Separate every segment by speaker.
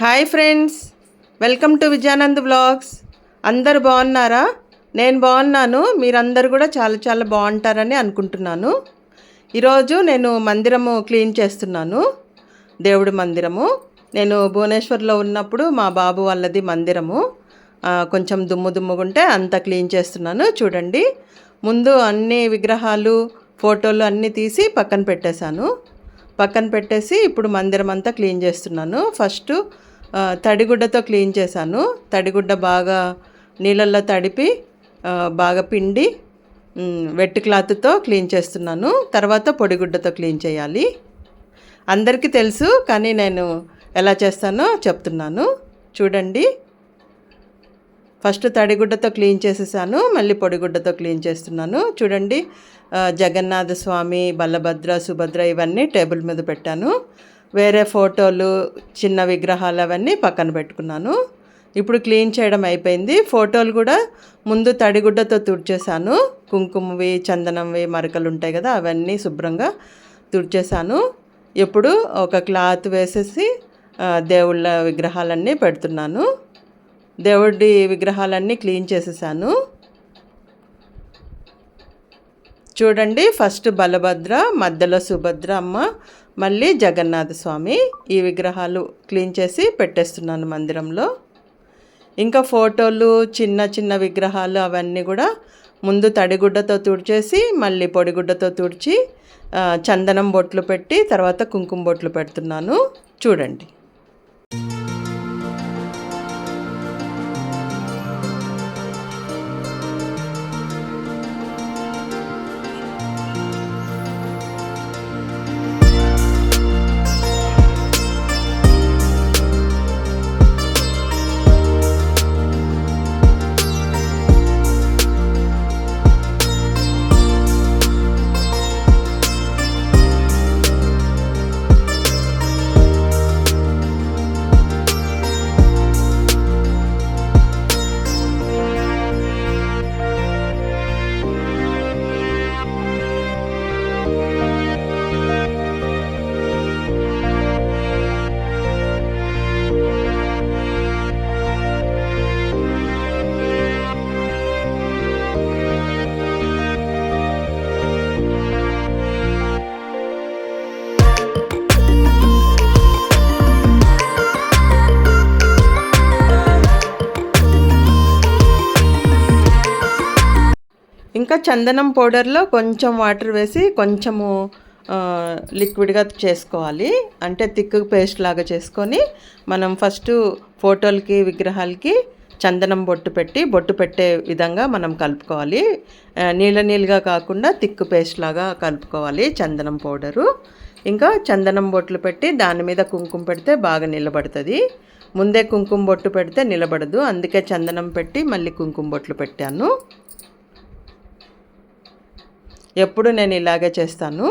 Speaker 1: Hi friends welcome to Vijayanand blogs. అందరు బాగున్నారా? నేను బాగున్నాను మీరందరూ కూడా చాలా చాలా బాగుంటారని అనుకుంటున్నాను. ఈరోజు నేను మందిరము క్లీన్ చేస్తున్నాను దేవుడి మందిరము. నేను భువనేశ్వర్లో ఉన్నప్పుడు మా బాబు వాళ్ళది మందిరము. కొంచెం దుమ్ము దుమ్ముగుంటే అంతా క్లీన్ చేస్తున్నాను చూడండి. ముందు అన్ని విగ్రహాలు ఫోటోలు అన్నీ తీసి పక్కన పెట్టేశాను. పక్కన పెట్టేసి ఇప్పుడు మందిరం అంతా క్లీన్ చేస్తున్నాను. ఫస్ట్ తడిగుడ్డతో క్లీన్ చేశాను. తడిగుడ్డ బాగా నీళ్ళల్లో తడిపి బాగా పిండి వెట్టి వెట్ క్లాత్తో క్లీన్ చేస్తున్నాను. తర్వాత పొడిగుడ్డతో క్లీన్ చేయాలి. అందరికీ తెలుసు కానీ నేను ఎలా చేస్తానో చెప్తున్నాను. చూడండి. ఫస్ట్ తడిగుడ్డతో క్లీన్ చేసేసాను మళ్ళీ పొడిగుడ్డతో క్లీన్ చేస్తున్నాను. చూడండి జగన్నాథ స్వామి బలభద్ర సుభద్ర ఇవన్నీ టేబుల్ మీద పెట్టాను. వేరే ఫోటోలు చిన్న విగ్రహాలు అవన్నీ పక్కన పెట్టుకున్నాను. ఇప్పుడు క్లీన్ చేయడం అయిపోయింది. ఫోటోలు కూడా ముందు తడిగుడ్డతో తుడిచేశాను కుంకుమవి చందనంవి మరకలు ఉంటాయి కదా అవన్నీ శుభ్రంగా తుడిచేశాను ఇప్పుడు ఒక క్లాత్ వేసేసి దేవుళ్ళ విగ్రహాలన్నీ పెడుతున్నాను. దేవుడి విగ్రహాలన్నీ క్లీన్ చేసేసాను. చూడండి ఫస్ట్ బలభద్ర మధ్యలో సుభద్ర అమ్మ మళ్ళీ జగన్నాథ స్వామి ఈ విగ్రహాలు క్లీన్ చేసి పెట్టేస్తున్నాను మందిరంలో. ఇంకా ఫోటోలు చిన్న చిన్న విగ్రహాలు అవన్నీ కూడా ముందు తడిగుడ్డతో తుడిచేసి మళ్ళీ పొడిగుడ్డతో తుడిచి చందనం బొట్లు పెట్టి తర్వాత కుంకుమ బొట్లు పెడుతున్నాను. చూడండి. చందనం పౌడర్లో కొంచెం వాటర్ వేసి కొంచెము లిక్విడ్గా చేసుకోవాలి. అంటే థిక్ పేస్ట్ లాగా చేసుకొని మనం ఫస్ట్ ఫోటోలకి విగ్రహాలకి చందనం బొట్టు పెట్టి బొట్టు పెట్టే విధంగా మనం కలుపుకోవాలి. నీళ్ళ నీళ్ళుగా కాకుండా థిక్ పేస్ట్ లాగా కలుపుకోవాలి చందనం పౌడరు. ఇంకా చందనం బొట్లు పెట్టి దాని మీద కుంకుమ పెడితే బాగా నిలబడుతుంది. ముందే కుంకుమ బొట్టు పెడితే నిలబడదు. అందుకే చందనం పెట్టి మళ్ళీ కుంకుమ బొట్లు పెట్టాను. ఎప్పుడు నేను ఇలాగే చేస్తాను.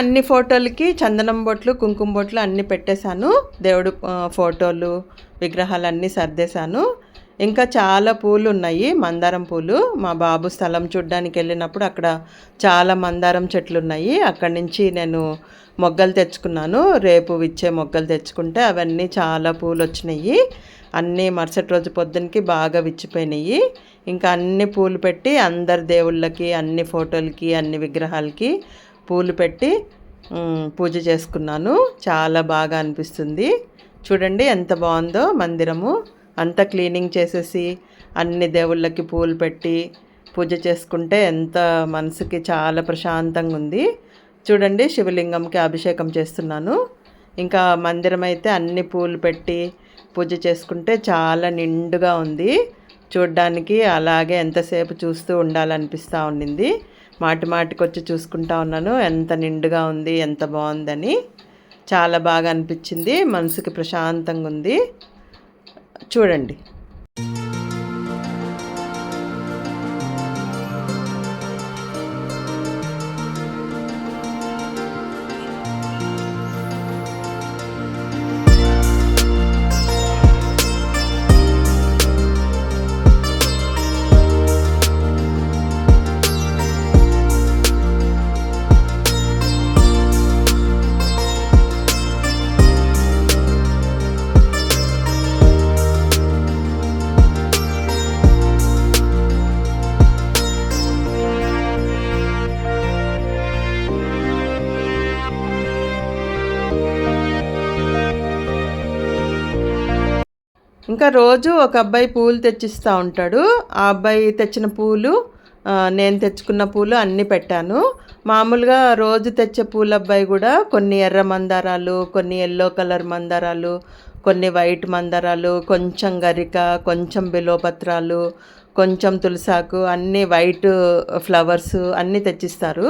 Speaker 1: అన్ని ఫోటోలకి చందనం బొట్లు కుంకుమ బొట్లు అన్నీ పెట్టేశాను. దేవుడు ఫోటోలు విగ్రహాలు అన్నీ సర్దేశాను. ఇంకా చాలా పూలు ఉన్నాయి. మందారం పూలు. మా బాబు స్థలం చూడ్డానికి వెళ్ళినప్పుడు అక్కడ చాలా మందారం చెట్లు ఉన్నాయి. అక్కడి నుంచి నేను మొగ్గలు తెచ్చుకున్నాను. రేపు విచ్చే మొగ్గలు తెచ్చుకుంటే అవన్నీ చాలా పూలు వచ్చినాయి. అన్నీ మరుసటి రోజు పొద్దునకి బాగా విచ్చిపోయినాయి. ఇంకా అన్ని పూలు పెట్టి అందరి దేవుళ్ళకి అన్ని ఫోటోలకి అన్ని విగ్రహాలకి పూలు పెట్టి పూజ చేసుకున్నాను. చాలా బాగా అనిపిస్తుంది. చూడండి ఎంత బాగుందో మందిరము. అంతా క్లీనింగ్ చేసేసి అన్ని దేవుళ్ళకి పూలు పెట్టి పూజ చేసుకుంటే ఎంత మనసుకి చాలా ప్రశాంతంగా ఉంది. చూడండి శివలింగంకి అభిషేకం చేస్తున్నాను. ఇంకా మందిరం అయితే అన్ని పూలు పెట్టి పూజ చేసుకుంటే చాలా నిండుగా ఉంది. చూడ్డానికి అలాగే ఎంతసేపు చూస్తూ ఉండాలనిపిస్తూ ఉండింది. మాటి మాటికి వచ్చి చూసుకుంటా ఉన్నాను. ఎంత నిండుగా ఉంది ఎంత బాగుందని చాలా బాగా అనిపించింది. మనసుకి ప్రశాంతంగా ఉంది. చూడండి. ఇంకా రోజు ఒక అబ్బాయి పూలు తెచ్చిస్తూ ఉంటాడు. ఆ అబ్బాయి తెచ్చిన పూలు నేను తెచ్చుకున్న పూలు అన్నీ పెట్టాను. మామూలుగా రోజు తెచ్చే పూల అబ్బాయి కూడా కొన్ని ఎర్ర మందారాలు కొన్ని ఎల్లో కలర్ మందారాలు కొన్ని వైట్ మందారాలు కొంచెం గరిక కొంచెం బిలోపత్రాలు కొంచెం తులసాకు అన్నీ వైట్ ఫ్లవర్స్ అన్నీ తెచ్చిస్తారు.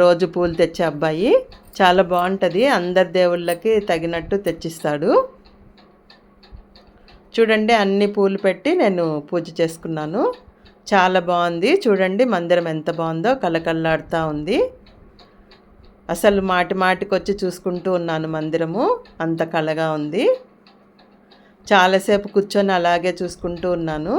Speaker 1: రోజు పూలు తెచ్చే అబ్బాయి. చాలా బాగుంటుంది. అందరి దేవుళ్ళకి తగినట్టు తెచ్చిస్తాడు. చూడండి అన్ని పూలు పెట్టి నేను పూజ చేసుకున్నాను. చాలా బాగుంది. చూడండి మందిరం ఎంత బాగుందో కలకల్లాడుతూ ఉంది. అసలు మాటి మాటికి వచ్చి చూసుకుంటూ ఉన్నాను మందిరము. అంత కళగా ఉంది. చాలాసేపు కూర్చొని అలాగే చూసుకుంటూ ఉన్నాను.